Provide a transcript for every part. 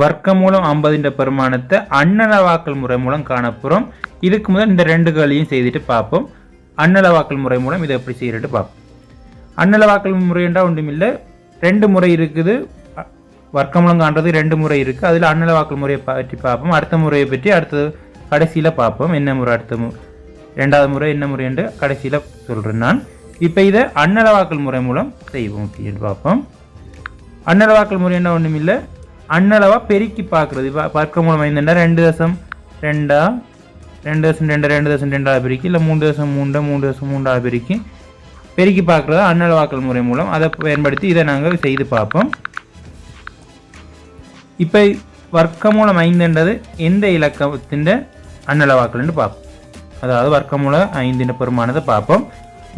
வர்க்கமூலம் ஐம்பதுன்ற பெருமானத்தை அண்ணளவாக்கல் முறை மூலம் காணப்புறோம். இதுக்கு முதல் இந்த ரெண்டு கேள்வியும் செய்துட்டு பார்ப்போம். அண்ணளவாக்கல் முறை மூலம் இதை எப்படி செய்யறது பார்ப்போம். அண்ணளவாக்கல் முறை என்றால் ஒன்றுமில்லை. ரெண்டு முறை இருக்குது. வர்க்கமூலம் வர்க்க மூலம் காண்றது ரெண்டு முறை இருக்குது. அதில் அண்ணளவாக்கல் முறையை பற்றி பார்ப்போம். அடுத்த முறையை பற்றி அடுத்தது கடைசியில் பார்ப்போம். என்ன முறை அடுத்த மு ரெண்டாவது முறை என்ன முறை என்று கடைசியில் சொல்கிறேன் நான். இப்போ இதை அண்ணளவாக்கல் முறை மூலம் செய்வோம் அப்படின்னு பார்ப்போம். அண்ணளவாக்கல் முறை என்ன ஒன்றுமில்லை. அண்ணளவாக அன்னளவா பெருக்கி பார்க்குறது. இப்போ வர்க்க மூலம் ஐந்துண்டா ரெண்டு தசம் ரெண்டா ரெண்டு தசம் ரெண்டு ரெண்டு தசம் ரெண்டாவது பெருக்கி இல்லை மூணு தசம் மூண்டா மூணு தசம் மூன்றாவது பெருக்கி பெருக்கி பார்க்குறது அன்னளவாக்கல் முறை மூலம். அதை பயன்படுத்தி இதை நாங்கள் செய்து பார்ப்போம். இப்போ வர்க்கமூலம் ஐந்துன்றது எந்த இலக்கத்தின் அண்ணளவாக்கல்னு பார்ப்போம். அதாவது வர்க்கமூலம் ஐந்தின் பெருமானத்தை பார்ப்போம்.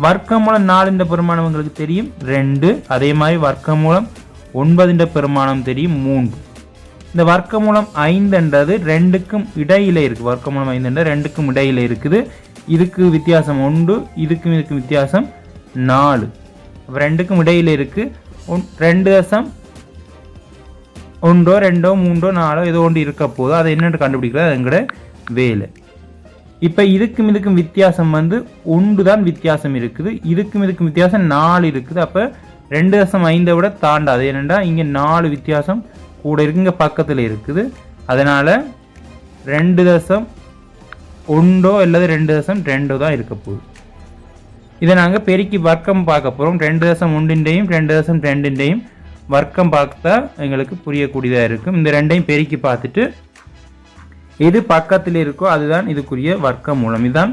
வர்க்கமூலம் நாலுன்ற பெருமானம் உங்களுக்கு தெரியும். ரெண்டு அதே மாதிரி வர்க்கமூலம் ஒன்பதின்ற பெருமானம் தெரியும் மூன்று. இந்த வர்க்கமூலம் ஐந்துன்றது ரெண்டுக்கும் இடையில இருக்குது வர்க்கமூலம் ஐந்துன்றது ரெண்டுக்கும் இடையில இருக்குது. இதுக்கு வித்தியாசம் ஒன்று இதுக்கும் இதுக்கும் வித்தியாசம் நாலு. அப்போ ரெண்டுக்கும் இடையில இருக்குது ஒன் ரெண்டு தசம் ஒன்றோ ரெண்டோ மூன்றோ நாலோ ஏதோ ஒன்று இருக்க போதோ அதை என்னென்னு கண்டுபிடிக்கிறது அது எங்களோட வேலை. இப்போ இதுக்கும் இதுக்கும் வித்தியாசம் வந்து ஒன்று தான் வித்தியாசம் இருக்குது. இதுக்கும் இதுக்கும் வித்தியாசம் நாலு இருக்குது. அப்போ ரெண்டு தசம் ஐந்தை விட தாண்டாது. ஏனெண்டா இங்கே நாலு வித்தியாசம் கூட இருக்குது இங்கே பக்கத்தில் இருக்குது. அதனால் ரெண்டு தசம் ஒன்றோ அல்லது ரெண்டு தசம் ரெண்டோ தான் இருக்க போகுது. இதை நாங்கள் பெருக்கி வர்க்கம் பார்க்க போகிறோம் ரெண்டு தசம் ஒன்றின்றையும் ரெண்டு தசம் ரெண்டுன்றையும் வர்க்கம் பார்த்தா எங்களுக்கு புரியக்கூடியதாக இருக்கும். இந்த ரெண்டையும் பெருக்கி பார்த்துட்டு எது பக்கத்தில் இருக்கோ அதுதான் இதுக்குரிய வர்க்க மூலம். இதுதான்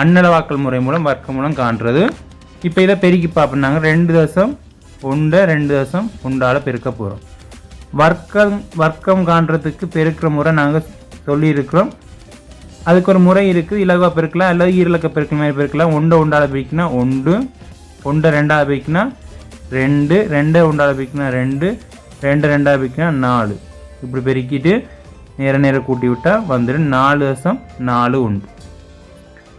அன்னளவாக்கல் முறை மூலம் வர்க்க மூலம் காண்றது. இப்போ இதை பெருக்கி பார்ப்போம். ரெண்டு தசம் உண்டை ரெண்டு தசம் உண்டால் பெருக்க போகிறோம் வர்க்கம் வர்க்கம் காண்றதுக்கு பெருக்கிற முறை நாங்கள் சொல்லியிருக்கிறோம். அதுக்கு ஒரு முறை இருக்குது இலகுவாக பெருக்கலாம் அல்லது ஈரலக்க பெருக்கிற மாதிரி பெருக்கலாம் உண்டை உண்டால் பிரிக்கினா ஒன்று ஒன்றை ரெண்டாவது பிரிக்கினா ரெண்டு ரெண்டை உண்டால் பிரிக்கினா ரெண்டு ரெண்டு ரெண்டாவது பிரிக்கினா நாலு. இப்படி பெருக்கிட்டு நேர நேரம் கூட்டி விட்டால் வந்துடும் நாலு தசம் நாலு உண்டு.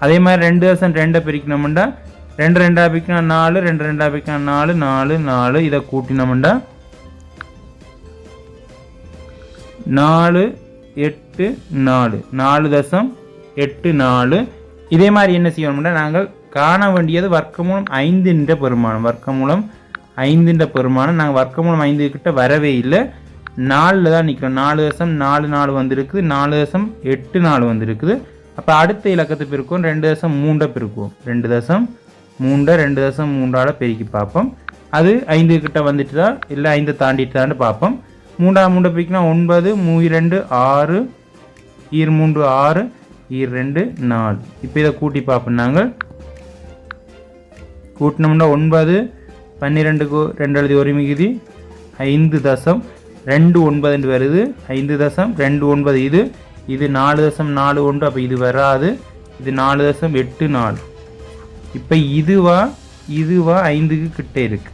அதே மாதிரி ரெண்டு தசம் ரெண்டை பிரிக்கணும்னா ரெண்டு ரெண்டா பிக்கா நாலு ரெண்டு ரெண்டா பிக்கா நாலு நாலு நாலு. இதை கூட்டினோம்டா. நாலு எட்டு நாலு. நாலு தசம் எட்டு நாலு. இதே மாதிரி என்ன செய்யணும்னா நாங்கள் காண வேண்டியது வர்க்கமூலம் ஐந்துன்ற பெருமானம். வர்க்கமூலம் ஐந்துன்ற பெருமானம். நாங்கள் வர்க்கமூலம் ஐந்து கிட்ட வரவே இல்லை. நாலில் தான் நிற்கிறோம் நாலு தசம் நாலு நாலு வந்திருக்குது. நாலு தசம் எட்டு நாலு வந்திருக்குது. அப்போ அடுத்த இலக்கத்தை பிரிக்கும் ரெண்டு தசம் மூண்டை பிரிக்குவோம். ரெண்டு தசம் மூண்டை ரெண்டு தசம் மூன்றால் பெருக்கி பார்ப்போம். அது ஐந்து கிட்ட வந்துட்டுதா? இல்லை ஐந்து தாண்டிட்டு தான் பார்ப்போம். மூன்றாம் மூண்டை பிரிக்கினா ஒன்பது மூ ரெண்டு ஆறு ஈர் மூன்று ஆறு ஈர் ரெண்டு நாலு. இப்போ இதை கூட்டி பார்ப்போம் நாங்கள். கூட்டினோம்னா ஒன்பது பன்னிரெண்டுக்கு ரெண்டு எழுதி ஒரு மிகுதி ஐந்து தசம் ரெண்டு ஒன்பது வருது. ஐந்து தசம் ரெண்டு ஒன்பது இது. இது நாலு தசம் நாலு ஒன்று அப்போ இது வராது. இது நாலு தசம் எட்டு நாலு. இப்போ இதுவா இதுவா ஐந்துக்கு கிட்டே இருக்கு.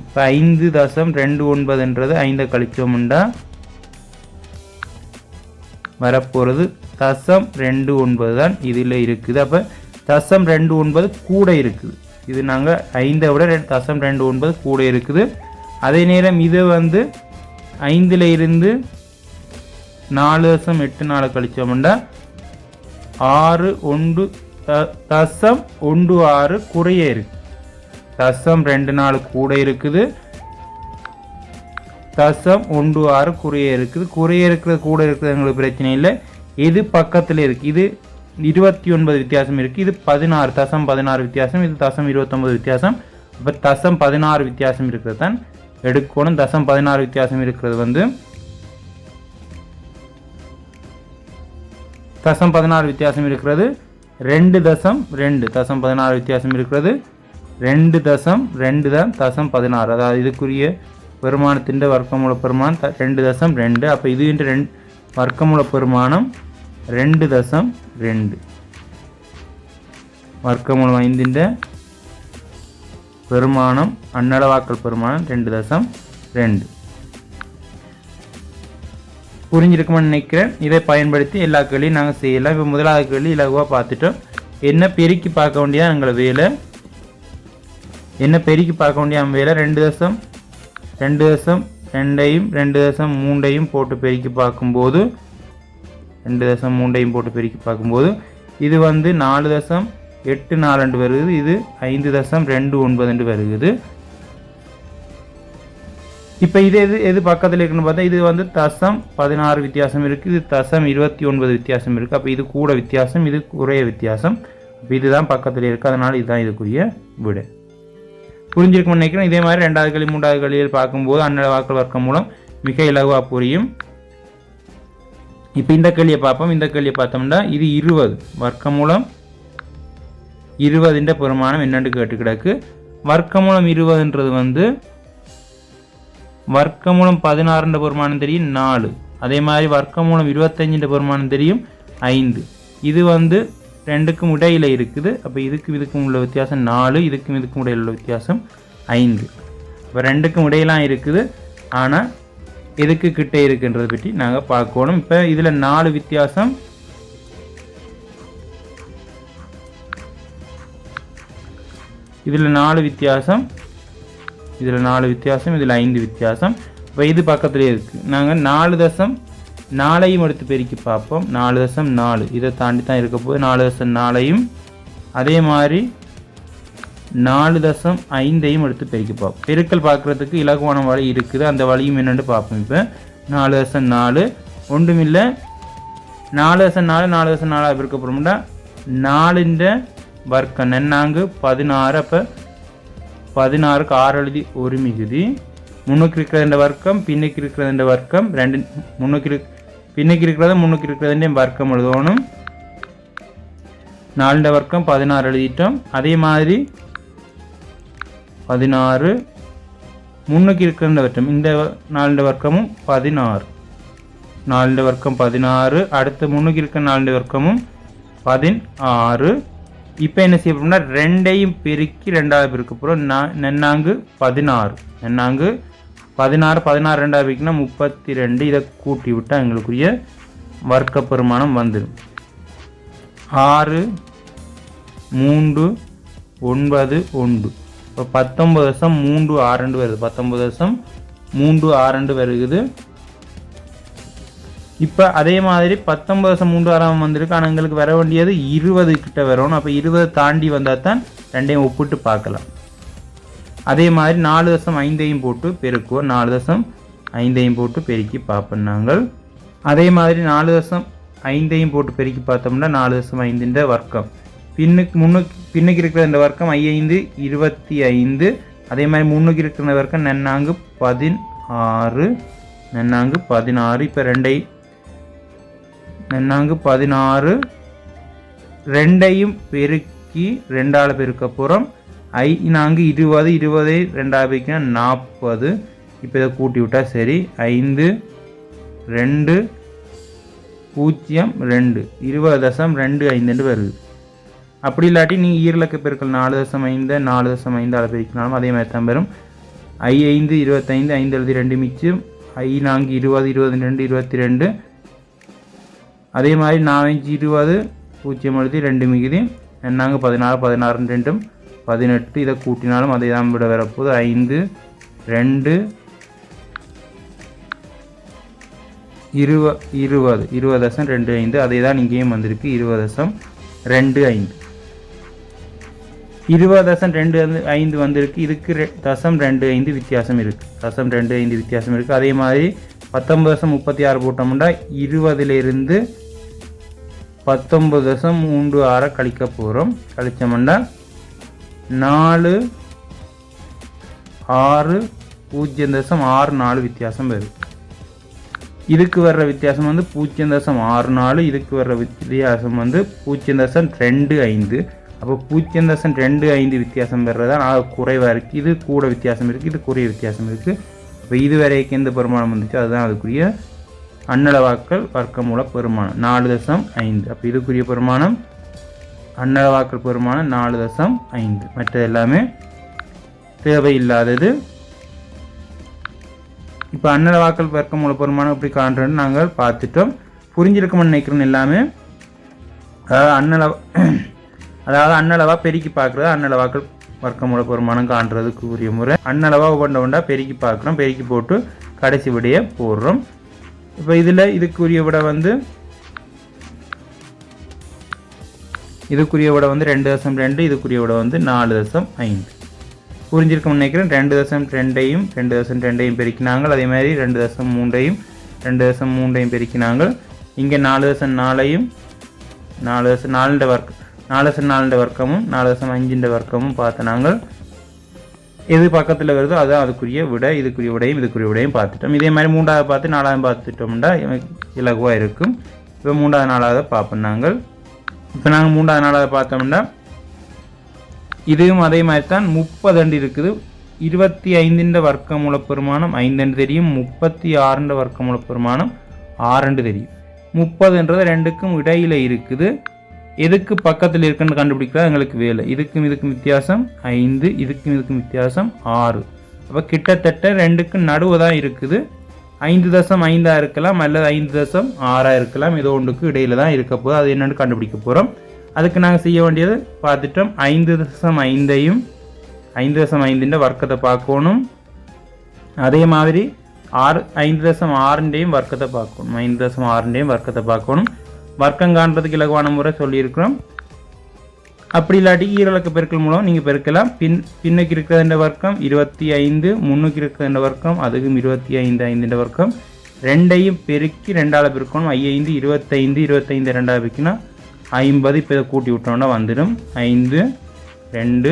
இப்போ ஐந்து தசம் ரெண்டு ஒன்பதுன்றது ஐந்தை கழிச்சோம்டா வரப்போகிறது தசம் ரெண்டு ஒன்பது தான் இதில் இருக்குது. அப்போ தசம் ரெண்டு ஒன்பது கூட இருக்குது. இது நாங்கள் ஐந்தை விட ரெண்டு தசம் ரெண்டு ஒன்பது கூட இருக்குது. அதே நேரம் இது வந்து ஐந்தில் இருந்து நாலு தசம் எட்டு நாலு கழிச்சோம்டா ஆறு ஒன்று த- தசம் ஒன்று ஆறு குறைய இருக்கு தசம் ரெண்டு நாலு கூட இருக்குது. தசம் ஒன்று ஆறு குறைய இருக்குது. குறைய இருக்கிறது கூட இருக்கிறது எங்களுக்கு பிரச்சனை இல்லை. இது பக்கத்தில் இருக்குது இது இருபத்தி ஒன்பது வித்தியாசம் இருக்குது இது பதினாறு தசம் பதினாறு வித்தியாசம் இது தசம் இருபத்தொம்பது வித்தியாசம். அப்போ தசம் பதினாறு வித்தியாசம் இருக்கிறது தான் எடுக்கணும். தசம் பதினாறு வித்தியாசம் இருக்கிறது வந்து தசம் பதினாறு வித்தியாசம் இருக்கிறது. ரெண்டு தசம் ரெண்டு. தசம் பதினாறு வித்தியாசம் இருக்கிறது. ரெண்டு தசம் ரெண்டு தான் தசம் பதினாறு. அதாவது இதுக்குரிய பெருமானத்தின் வர்க்கமூல பெருமானம் த- ரெண்டு தசம் ரெண்டு. அப்போ இது ரெண்டு வர்க்கமூல பெருமானம் ரெண்டு தசம் ரெண்டு. வர்க்கமூலம் ஐந்தின் பெருமானம் அன்னளவாக்கல் பெருமானம் ரெண்டு தசம் ரெண்டு. புரிஞ்சிருக்குமென்னு நினைக்கிறேன். இதை பயன்படுத்தி எல்லா கேள்வியும் நாங்கள் செய்யலாம். இப்போ முதலாவது கேள்வி இலகுவாக பார்த்துட்டோம். என்ன பெருக்கி பார்க்க வேண்டியதான் எங்களை வேலை? என்ன பெருக்கி பார்க்க வேண்டிய வேலை? ரெண்டு தசம் ரெண்டு தசம் ரெண்டையும் ரெண்டு தசம் மூண்டையும் போட்டு பெருக்கி பார்க்கும்போது ரெண்டு தசம் மூண்டையும் போட்டு பெருக்கி பார்க்கும்போது இது வந்து நாலு தசம் எட்டு நாலண்டு வருகுது இது ஐந்து தசம் ரெண்டு ஒன்பதுண்டு வருகுது இப்போ இது எது எது பக்கத்தில் இருக்குன்னு பார்த்தா இது வந்து தசம் பதினாறு வித்தியாசம் இருக்குது இது தசம் இருபத்தி ஒன்பது வித்தியாசம் இருக்குது அப்போ இது கூட வித்தியாசம் இது குறைய வித்தியாசம். அப்போ இதுதான் பக்கத்தில் இருக்குது அதனால் இதுதான் இதுக்குரிய விடு. புரிஞ்சிருக்கும்னு நினைக்கிறேன். இதே மாதிரி ரெண்டாவது கழி மூன்றாவது களியில் பார்க்கும்போது அன்னட வாக்கள் வர்க்கம் மூலம் மிக இலகுவாக புரியும். இப்போ இந்த கேள்வியை பார்ப்போம். இந்த கேள்வியை பார்த்தோம்னா இது இருபது. வர்க்க மூலம் இருபதுன்ற பெருமானம் என்னென்று கேட்டு கிடக்கு வர்க்க மூலம் இருபதுன்றது வந்து வர்க்க மூலம் பதினாறுன்ற பெருமானம் தெரியும் நாலு. அதே மாதிரி வர்க்கமூலம் இருபத்தஞ்சுன்ற பெருமானம் தெரியும் ஐந்து. இது வந்து ரெண்டுக்கும் இடையில் இருக்குது. அப்போ இதுக்கும் இதுக்கும் உள்ள வித்தியாசம் நாலு இதுக்கும் இதுக்கும் இடையில் உள்ள வித்தியாசம் ஐந்து. இப்போ ரெண்டுக்கும் இடையெல்லாம் இருக்குது. ஆனால் எதுக்கு கிட்டே இருக்குன்றதை பற்றி நாங்கள் பார்க்கணும். இப்போ இதில் நாலு வித்தியாசம். இதில் நாலு வித்தியாசம். இதில் நாலு வித்தியாசம் இதில் ஐந்து வித்தியாசம். இப்போ இது பக்கத்துலேயே இருக்குது நாங்கள் நாலு தசம் நாளையும் எடுத்து பெருக்கி பார்ப்போம். நாலு தசம் நாலு. இதை தாண்டி தான் இருக்க போது நாலு தசம் நாளையும் அதே மாதிரி நாலு தசம் ஐந்தையும் எடுத்து பெருக்கி பார்ப்போம். பெருக்கல் பார்க்குறதுக்கு இலகுவான வழி இருக்குது. அந்த வழியும் என்னென்னு பார்ப்போம் இப்போ. நாலு தசம் நாலு. ஒன்றுமில்லை. நாலு தசம் நாலு நாலு தசம் நாலாக பெருக்க போகிறோம்னா நாலுன்ற வர்க்கம். நன்னாங்கு பதினாறு. அப்போ பதினாறுக்கு ஆறு எழுதி ஒரு மிகுதி. முன்னுக்கு இருக்கிற வர்க்கம் பின்னுக்கு இருக்கிறதென்ற வர்க்கம் ரெண்டு முன்னுக்கு இருக் பின்னுக்கு இருக்கிறத முன்னுக்கு இருக்கிறதுடைய வர்க்கம் எழுதணும். நாலுண்ட வர்க்கம் பதினாறு எழுதிட்டோம். அதே மாதிரி பதினாறு முன்னுக்கு இருக்கிற வர்க்கம் இந்த நாலுண்ட வர்க்கமும் பதினாறு. நாலு வர்க்கம் பதினாறு அடுத்து முன்னுக்கு இருக்கிற நாலு வர்க்கமும் பதினாறு. இப்போ என்ன செய்ய போறோம்னா ரெண்டையும் பெருக்கி ரெண்டாவது பெருக்க போகிறோம் நன்னாங்கு பதினாறு. நன்னாங்கு பதினாறு பதினாறு ரெண்டாவது பெருக்கினா முப்பத்தி ரெண்டு இதை கூட்டி விட்டால் எங்களுக்குரிய வர்க்க பெருமானம் வந்துடும். ஆறு மூன்று ஒன்பது ஒன்று. இப்போ பத்தொம்பது வருஷம் மூன்று ஆறண்டு வருது. பத்தொம்பது வருஷம் மூன்று ஆறண்டு வருகுது. இப்போ அதே மாதிரி பத்தொன்பது வருஷம் மூன்று வந்திருக்கு. ஆனால் எங்களுக்கு வர வேண்டியது இருபது கிட்ட வரணும் அப்போ இருபது தாண்டி வந்தால் தான் ரெண்டையும் ஒப்பிட்டு பார்க்கலாம். அதே மாதிரி நாலு தசம் ஐந்தையும் போட்டு பெருக்குவோம் நாலு தசம் ஐந்தையும் போட்டு பெருக்கி பார்ப்போம் நாங்கள். அதே மாதிரி நாலு தசம் ஐந்தையும் போட்டு பெருக்கி பார்த்தோம்னா நாலு தசம் ஐந்துன்ற வர்க்கம். பின்னுக்கு முன்னுக்கு பின்னுக்கு இருக்கிற இந்த வர்க்கம் ஐந்து இருபத்தி ஐந்து. அதே மாதிரி முன்னுக்கு இருக்கிற வர்க்கம் நன்னாங்கு பதினாறு நன்னாங்கு பதினாறு. இப்போ ரெண்டை நான்கு பதினாறு. ரெண்டையும் பெருக்கி ரெண்டால் பெருக்க போகிறோம் ஐ நான்கு இருபது இருபதை ரெண்டாவது பெருக்கினா நாற்பது இப்போ இதை கூட்டி விட்டால் சரி. ஐந்து ரெண்டு பூஜ்ஜியம் ரெண்டு. இருபது தசம் ரெண்டு ஐந்துன்னு வருது. அப்படி இல்லாட்டி நீங்கள் ஈரலக்க பெருக்கள் நாலு தசம் ஐந்து நாலு தசம் ஐந்தால் பெருக்கினாலும் அதே மாதிரி தான் வரும். ஐ ஐந்து இருபத்தைந்து ஐந்து எழுதி ரெண்டு மிச்சம். ஐ நான்கு இருபது இருபது ரெண்டு இருபத்தி ரெண்டு. அதே மாதிரி நாலஞ்சு இருபது பூஜ்ஜியம் எழுதி ரெண்டு மிகுதி என்னாங்க பதினாறு பதினாறு ரெண்டும் பதினெட்டு இதை கூட்டினாலும் அதை தான் விட வரப்போகுது ஐந்து ரெண்டு இருவ இருபது இருபது தசம் ரெண்டு ஐந்து அதே தான் இங்கேயும் வந்திருக்கு இருபது தசம் ரெண்டு ஐந்து. இருபது தசம் ரெண்டு ஐந்து வந்திருக்கு இதுக்கு ரெ தசம் ரெண்டு ஐந்து வித்தியாசம் இருக்குது தசம் ரெண்டு ஐந்து வித்தியாசம் இருக்குது அதே மாதிரி பத்தொன்பது தசம் முப்பத்தி ஆறு போட்டோம்னா இருபதுலேருந்து பத்தொன்பது தசம் மூன்று ஆறை கழிக்க போகிறோம் கழித்தோம்னா நாலு ஆறு பூஜ்ஜியம் தசம் ஆறு நாலு வித்தியாசம் வருது. இதுக்கு வர்ற வித்தியாசம் வந்து பூஜ்ஜியம் தசம் ஆறு நாலு இதுக்கு வர்ற வித்தியாசம் வந்து பூஜ்ஜியம் தசம் ரெண்டு ஐந்து. அப்போ பூஜ்ஜியம் தசம் ரெண்டு ஐந்து வித்தியாசம் வர்றதான் குறைவாக இருக்குது இது கூட வித்தியாசம் இருக்குது இது குறைய வித்தியாசம் இருக்குது இப்போ இது வரைக்கும் எந்த பெருமானம் வந்துச்சு அதுதான் அதுக்குரிய அன்னளவாக்கள் வர்க்கமூல பெருமானம். நாலு தசம் ஐந்து. அப்போ இதுக்குரிய பெருமானம் அன்னளவாக்கள் பெருமானம் நாலு தசம் ஐந்து. மற்றது எல்லாமே தேவையில்லாதது. இப்போ அன்னளவாக்கள் வர்க்கமூல பெருமானம் எப்படி காண்றோன்னு நாங்கள் பார்த்துட்டோம். புரிஞ்சிருக்கோம்னு நினைக்கிறோம் எல்லாமே. அதாவது அன்னளவா அதாவது அன்னளவாக பெருக்கி பார்க்குறது அன்னளவாக்கள் வர்க்கமூல பெருமானம் காண்றதுக்கு உரிய முறை. அன்னளவாக ஒவ்வொன்றை ஒன்றா பெருக்கி பார்க்குறோம். பெருக்கி போட்டு கடைசி விடையை போடுறோம். இப்போ இதில் இதுக்குரிய விட வந்து இதுக்குரிய விட வந்து ரெண்டு தசம் ரெண்டு இதுக்குரிய விட வந்து நாலு தசம் ஐந்து. புரிஞ்சிருக்க நினைக்கிறேன். ரெண்டு தசம் ரெண்டையும் ரெண்டு தசம் ரெண்டையும் பெருக்கினாங்கள். அதே மாதிரி ரெண்டு தசம் மூண்டையும் ரெண்டு தசம் மூண்டையும் பெருக்கினாங்கள். இங்கே நாலு தசம் நாலையும் நாலு தசம் நாலுண்ட வர்க்கம் நாலு தசம் நாலு வர்க்கமும் நாலு தசம் அஞ்சுண்ட வர்க்கமும் பார்த்து நாங்கள் எது பக்கத்தில் வருதோ அதான் அதுக்குரிய விடை இதுக்குரிய விடையும் இதுக்குரிய விடையும் பார்த்துட்டோம். இதே மாதிரி மூன்றாவது பார்த்து நாலாவது பார்த்துட்டோம்னா இலகுவாக இருக்கும். இப்போ மூன்றாவது நாளாவது பார்ப்போம் நாங்கள். இப்போ நாங்கள் மூன்றாவது நாளாவது பார்த்தோம்னா இதுவும் அதே மாதிரி தான் முப்பது அண்டு இருக்குது. இருபத்தி ஐந்துன்ற வர்க்கமூல பெருமானம் ஐந்தண்டு தெரியும். முப்பத்தி ஆறுன்ற வர்க்கமூல பெருமானம் ஆறண்டு தெரியும். முப்பதுன்றது ரெண்டுக்கும் இடையில் இருக்குது. எதுக்கு பக்கத்தில் இருக்குன்னு கண்டுபிடிக்கிறது எங்களுக்கு வேலை. இதுக்கும் இதுக்கும் வித்தியாசம் ஐந்து இதுக்கும் இதுக்கும் வித்தியாசம் ஆறு. அப்போ கிட்டத்தட்ட ரெண்டுக்கும் நடுவு தான் இருக்குது. ஐந்து தசம் ஐந்தாக இருக்கலாம் அல்லது ஐந்து தசம் ஆறாக இருக்கலாம். ஏதோ ஒன்றுக்கு இடையில தான் இருக்க போது அது என்னென்னு கண்டுபிடிக்க போகிறோம் அதுக்கு நாங்கள் செய்ய வேண்டியது பார்த்துட்டோம். ஐந்து தசம் ஐந்தையும் ஐந்து தசம் ஐந்துன்ற வர்க்கத்தை பார்க்கணும். அதே மாதிரி ஆறு ஐந்து தசம் ஆறுண்டையும் வர்க்கத்தை பார்க்கணும். ஐந்து தசம் ஆறுண்டையும் வர்க்கத்தை பார்க்கணும். வர்க்கம் காண்றதுக்கு இலகுவான முறை சொல்லியிருக்கிறோம். அப்படி இல்லாட்டி ஈரலக்க பெருக்கல் மூலம் நீங்கள் பெருக்கலாம். பின் பின்னுக்கு இருக்கிற வர்க்கம் இருபத்தி ஐந்து முன்னுக்கு இருக்கிற வர்க்கம் அதுக்கும் இருபத்தி ஐந்து ஐந்துன்ற வர்க்கம். ரெண்டையும் பெருக்கி ரெண்டாவது பெருக்கணும். ஐந்து இருபத்தைந்து இருபத்தைந்து ரெண்டாவது பெருக்கினா ஐம்பது இப்போ இதை கூட்டி விட்டோம்னா வந்துடும். ஐந்து ரெண்டு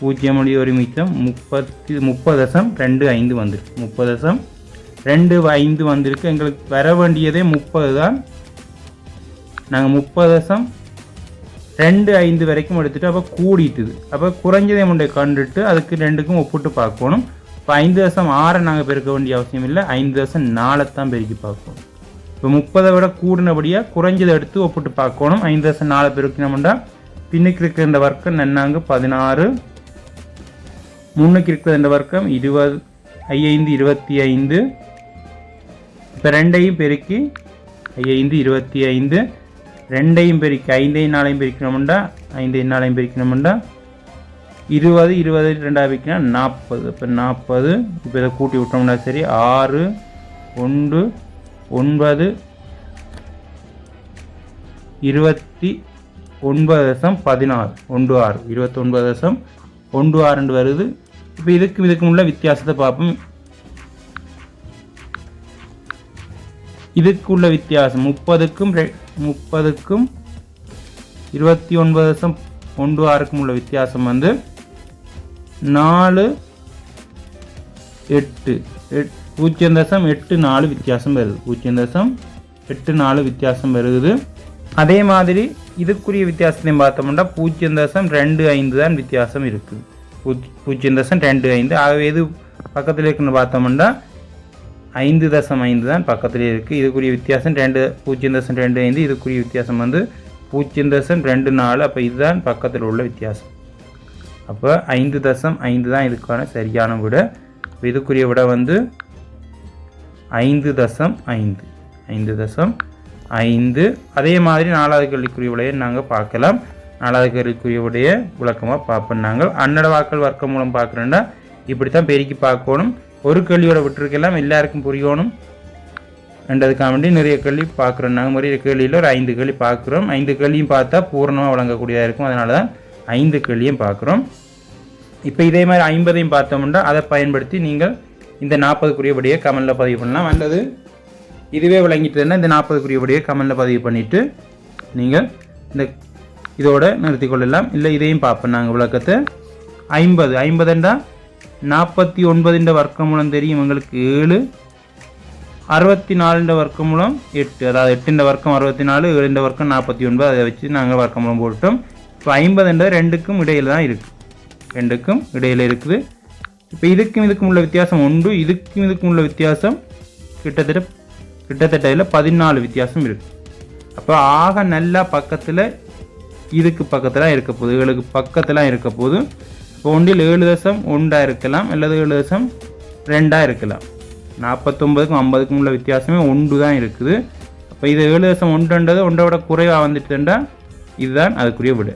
பூஜ்ஜியம் மொழி ஒரு மிச்சம். முப்பத்தி முப்பது தசம் ரெண்டு ஐந்து வந்துருக்கு முப்பது தசம் ரெண்டு ஐந்து வந்திருக்கு. எங்களுக்கு வர வேண்டியதே முப்பது தான். நாங்கள் முப்பது தசம் ரெண்டு ஐந்து வரைக்கும் எடுத்துட்டு அப்போ கூடிட்டுது. அப்போ குறைஞ்சதை முண்டை கண்டுட்டு அதுக்கு ரெண்டுக்கும் ஒப்பிட்டு பார்க்கணும். இப்போ ஐந்து தசம் ஆறை நாங்கள் பெருக்க வேண்டிய அவசியம் இல்லை. ஐந்து தசம் நாளை தான் பெருக்கி பார்க்கணும். இப்போ முப்பதை விட கூடினபடியாக குறைஞ்சதை எடுத்து ஒப்பிட்டு பார்க்கணும். ஐந்து தசம் நாலு பெருக்கினோம்னா பின்னுக்கு இருக்கிற இந்த வர்க்கம் நன்னாங்க பதினாறு முன்னுக்கு இருக்கிற இந்த வர்க்கம் இருபது ஐந்து இருபத்தி ஐந்து. இப்போ ரெண்டையும் பெருக்கி ஐந்து இருபத்தி ஐந்து. ரெண்டையும் பெருக்கி ஐந்தையும் நாளையும் பெருக்கணும்டா ஐந்தையும் நாளையும் பெருக்கணும்டா. இருபது இருபது ரெண்டாவது பெருக்கினா நாற்பது. இப்போ நாற்பது இப்போ இதை கூட்டி விட்டோம்னா சரி ஆறு ஒன்று ஒன்பது இருபத்தி ஒன்பது தசம் பதினாறு. ஒன்று ஆறு. இருபத்தொன்பது தசம் ஒன்று ஆறுண்டு வருது. இப்போ இதுக்கும் இதுக்கும் உள்ள வித்தியாசத்தை பார்ப்போம். இதுக்குள்ள வித்தியாசம் முப்பதுக்கும் ரெ- முப்பதுக்கும் இருபத்தி ஒன்பது தசம் ஒன்று ஆறுக்கும் உள்ள வித்தியாசம் வந்து நாலு எட்டு. எட் பூஜ்ஜியம் தசம் எட்டு நாலு வித்தியாசம் வருது. பூஜ்ஜியம் தசம் எட்டு நாலு வித்தியாசம் வருது. அதே மாதிரி இதுக்குரிய வித்தியாசத்தையும் பார்த்தோம்னா பூஜ்ஜியம் தசம் ரெண்டு ஐந்து தான் வித்தியாசம் இருக்குது பூஜ்ஜியம் தசம் ரெண்டு ஐந்து. ஆகவே எது பக்கத்தில் இருக்குன்னு பார்த்தோம்னா ஐந்து தசம் ஐந்து தான் பக்கத்துலேயே இருக்குது இதுக்குரிய வித்தியாசம் ரெண்டு பூஜ்ஜியம் தசம் ரெண்டு ஐந்து இதுக்குரிய வித்தியாசம் வந்து பூஜ்ஜியம் தசம் ரெண்டு நாலு. அப்போ இதுதான் பக்கத்தில் உள்ள வித்தியாசம். அப்போ ஐந்து தசம் ஐந்து தான் இதுக்கான சரியான விட. இதுக்குரிய விட வந்து ஐந்து தசம் ஐந்து. ஐந்து தசம் ஐந்து. அதே மாதிரி நாலாவது கேள்விக்குரிய விடையை நாங்கள் பார்க்கலாம். நாலாவது கேள்விக்குரிய விடைய விளக்கமாக பார்ப்போம் நாங்கள். அன்னட வாக்கள் வர்க்கம் மூலம் பார்க்குறோன்னா இப்படி தான் பெருக்கி பார்க்கணும். ஒரு கேள்வியோட விட்டுருக்கலாம் எல்லாருக்கும் புரியணும். ரெண்டதுக்காக வேண்டி நிறைய கேள்வி பார்க்குறோம். நாங்கள் நிறைய கேள்வியில் ஒரு ஐந்து கேள்வி பார்க்குறோம். ஐந்து கேள்வியும் பார்த்தா பூர்ணமாக வழங்கக்கூடியதாக இருக்கும். அதனால தான் ஐந்து கேள்வியும் பார்க்குறோம். இப்போ இதே மாதிரி ஐம்பதையும் பார்த்தோம்னா அதை பயன்படுத்தி நீங்கள் இந்த நாற்பதுக்குரிய விடையை கமெண்டில் பதிவு பண்ணலாம். அல்லது இதுவே விளங்கிட்டதுன்னா இந்த நாற்பதுக்குரிய விடையை கமெண்டில் பதிவு பண்ணிவிட்டு நீங்கள் இந்த இதோட நிறுத்திக் கொள்ளலாம். இல்லை இதையும் பார்ப்போம் நாங்கள் விளக்கத்தை. ஐம்பது. ஐம்பதுண்டா நாற்பத்தி ஒன்பதுன்ற வர்க்கமூலம் தெரியும் எங்களுக்கு ஏழு. அறுபத்தி நாலுன்ற வர்க்கமூலம் எட்டு. அதாவது எட்டுன்ற வர்க்கம் அறுபத்தி நாலு ஏழுன்ற வர்க்கம் நாற்பத்தி ஒன்பது. அதை வச்சு நாங்கள் வர்க்கமூலம் போட்டோம். இப்போ ஐம்பதுன்றது ரெண்டுக்கும் இடையில் தான் இருக்குது ரெண்டுக்கும் இடையில் இருக்குது. இப்போ இதுக்கும் இதுக்கும் உள்ள வித்தியாசம் உண்டு இதுக்கும் இதுக்கும் உள்ள வித்தியாசம் கிட்டத்தட்ட கிட்டத்தட்ட இதில் பதினாலு வித்தியாசம் இருக்குது அப்போ ஆக நல்லா பக்கத்தில் இதுக்கு பக்கத்தில் இருக்க போகுது ஏழுக்கு பக்கத்தில் இருக்க போகுது. இப்போ ஒன்றில் ஏழு தசம் ஒன்றாக இருக்கலாம் அல்லது ஏழு தசம் ரெண்டாக இருக்கலாம். நாற்பத்தொம்பதுக்கும் ஐம்பதுக்கும் உள்ள வித்தியாசமே ஒன்று தான் இருக்குது. அப்போ இது ஏழு தசம் ஒன்றுன்றது ஒன்றை விட குறைவாக வந்துட்டுண்டா இதுதான் அதுக்குரிய விடு.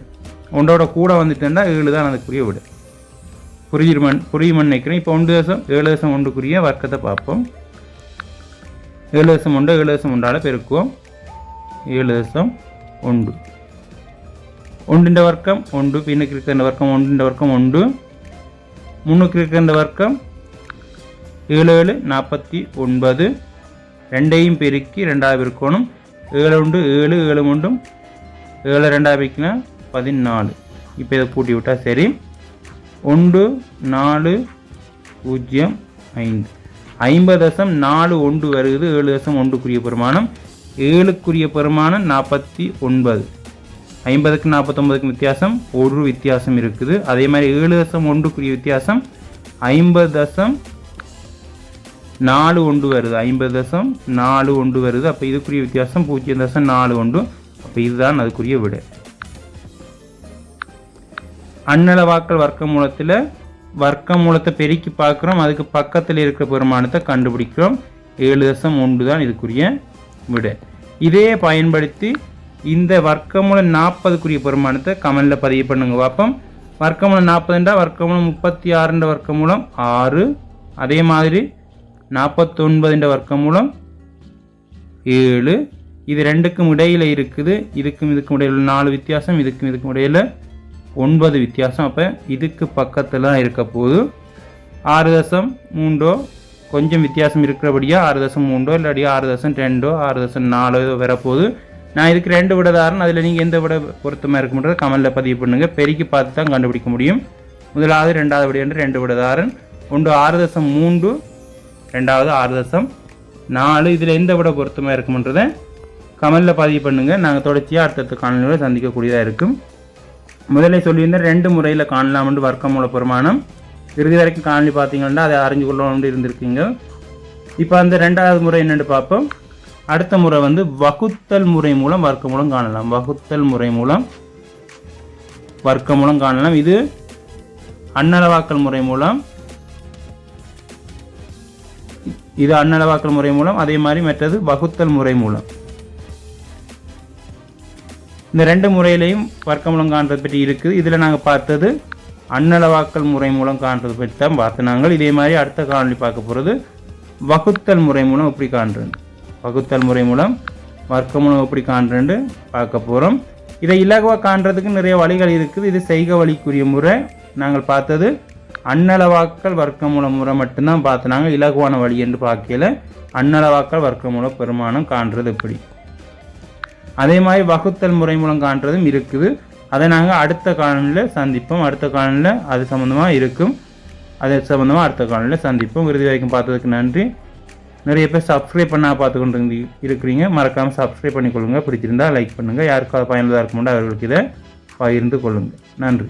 ஒன்றோட கூட வந்துட்டேன்னா ஏழு தான் அதுக்குரிய விடு. புரியுமன் புரியுமன் நினைக்கிறேன். இப்போ ஒன்று தசம் ஏழு தசம் ஒன்றுக்குரிய வர்க்கத்தை பார்ப்போம். ஏழு தசம் ஒன்று ஏழு தசம் ஒன்றால் பெருக்குவோம். ஏழு தசம் ஒன்று. ഒണ്ടിൻ്റെ വർക്കം ഉണ്ട് പിന്നെ வர்க்கம் വർക്കം வர்க்கம் ஒன்று முன்னுக்கு മൂന്ന് வர்க்கம் ஏழு ஏழு நாற்பத்தி ஒன்பது ரெண்டையும் பெருக்கி പെരുക്കി രണ്ടായി ஏழு ഏഴുണ്ട് ஏழு ഏഴ് ஒன்றும் ஏழு ரெண்டாக பிரிக்கினா பதினாலு. இப்போ இதை கூட்டி விட்டால் சரி. ஒன்று நாலு பூஜ்ஜியம் ஐந்து. ஐம்பது தசம் நாலு ஒன்று வருகிறது ஏழு தசம் ஒன்றுக்குரிய பெருமானம். ஏழுக்குரிய பெருமானம் நாற்பத்தி ஒன்பது. ஐம்பதுக்கு நாற்பத்தொம்பதுக்கும் வித்தியாசம் ஒரு வித்தியாசம் இருக்குது. அதே மாதிரி ஏழு தசம் ஒன்றுக்குரிய வித்தியாசம் ஐம்பது தசம் நாலு ஒன்று வருது. ஐம்பது தசம் நாலு ஒன்று வருது. அப்போ இதுக்குரிய வித்தியாசம் பூஜ்ஜியம் தசம் நாலு ஒன்று. அப்போ இதுதான் அதுக்குரிய விடை. அன்னளவாக்கள் வர்க்க மூலத்தில் வர்க்க மூலத்தை பெருக்கி பார்க்குறோம். அதுக்கு பக்கத்தில் இருக்கிற பெருமானத்தை கண்டுபிடிக்கிறோம். ஏழு தசம் ஒன்று தான் இதுக்குரிய விடை. இதே பயன்படுத்தி இந்த வர்க்கமூலம் நாற்பதுக்குரிய பெருமானத்தை கமலில் பதிவு பண்ணுங்க. பார்ப்போம் வர்க்கமூலம் நாற்பதுண்டா வர்க்கமூலம் முப்பத்தி ஆறுன்ற வர்க்கமூலம் ஆறு. அதே மாதிரி நாற்பத்தொன்பதுன்ற வர்க்கமூலம் ஏழு. இது ரெண்டுக்கும் இடையில் இருக்குது. இதுக்கும் இதுக்கும் இடையில் நாலு வித்தியாசம் இதுக்கும் இதுக்கும் இடையில் ஒன்பது வித்தியாசம். அப்போ இதுக்கு பக்கத்தில் தான் இருக்க போகுது. ஆறு தசம் மூன்றோ கொஞ்சம் வித்தியாசம் இருக்கிறபடியாக ஆறு தசம் மூன்றோ இல்லாட்டி ஆறு தசம் ரெண்டோ ஆறு தசம் நாலோ வரப்போகுது. நான் இதுக்கு ரெண்டு விடதாரன் அதில் நீங்கள் எந்த விட பொருத்தமாக இருக்கும்ன்றதை கமலில் பதிவு பண்ணுங்கள் பெருக்கி பார்த்து தான் கண்டுபிடிக்க முடியும். முதலாவது ரெண்டாவது விட என்று ரெண்டு விடதாரன் ஒன்று ஆறு தசம் மூன்று ரெண்டாவது ஆறு தசம் நாலு. இதில் எந்த விட பொருத்தமாக இருக்கும்ன்றதை கமலில் பதிவு பண்ணுங்கள் நாங்கள் தொடர்ச்சியாக அடுத்தடுத்த காணொலிகளை சந்திக்கக்கூடியதாக இருக்கும். முதல்ல சொல்லியிருந்தேன் ரெண்டு முறையில் காணலாம்னு வர்க்கமூல பெருமானம் இறுதி வரைக்கும் காணொலி பார்த்தீங்கன்னா அதை அறிஞ்சு கொள்ளணும்னு இருந்திருக்கீங்க. இப்போ அந்த ரெண்டாவது முறை என்னென்னு பார்ப்போம். அடுத்த முறை வந்து வகுத்தல் முறை மூலம் வர்க்க மூலம் காணலாம். வகுத்தல் முறை மூலம் வர்க்க மூலம் காணலாம். இது அன்னளவாக்கல் முறை மூலம் இது அன்னளவாக்கல் முறை மூலம் அதே மாதிரி மற்றது வகுத்தல் முறை மூலம். இந்த ரெண்டு முறையிலையும் வர்க்க மூலம் காண்றது பற்றி இருக்குது. இதில் நாங்கள் பார்த்தது அன்னளவாக்கல் முறை மூலம் காண்றது பற்றி தான் பார்த்து நாங்கள். இதே மாதிரி அடுத்த காணொலி பார்க்க போகிறது வகுத்தல் முறை மூலம் எப்படி காண்றது. வகுத்தல் முறை மூலம் வர்க்கமூலம் எப்படி காண்றேன்னு பார்க்க போகிறோம் இதை இலகுவாக காண்றதுக்கு நிறைய வழிகள் இருக்குது. இது செய்க வழிக்குரிய முறை. நாங்கள் பார்த்தது அன்னளவாக்கல் வர்க்கமூல முறை மட்டும்தான் பார்த்து நாங்கள் இலகுவான வழி என்று பார்க்கல. அன்னளவாக்கல் வர்க்கமூல பெருமானம் காண்றது எப்படி அதே மாதிரி வகுத்தல் முறை மூலம் காண்றதும் இருக்குது. அதை நாங்கள் அடுத்த காலனில் சந்திப்போம். அடுத்த காலனில் அது சம்மந்தமாக இருக்கும். அது சம்மந்தமாக அடுத்த காலனில் சந்திப்போம். இறுதி வரைக்கும் பார்த்ததுக்கு நன்றி. நிறைய பேர் சப்ஸ்கிரைப் பண்ணால் பார்த்துக்கொண்டு இருக்கிறீங்க. மறக்காமல் சப்ஸ்கிரைப் பண்ணிக்கொள்ளுங்க. பிடிச்சிருந்தால் லைக் பண்ணுங்கள் யாருக்காவது பயனுள்ளதாக இருக்குமெண்டா அவர்களுக்கு இதை பகிர்ந்து கொள்ளுங்கள் நன்றி.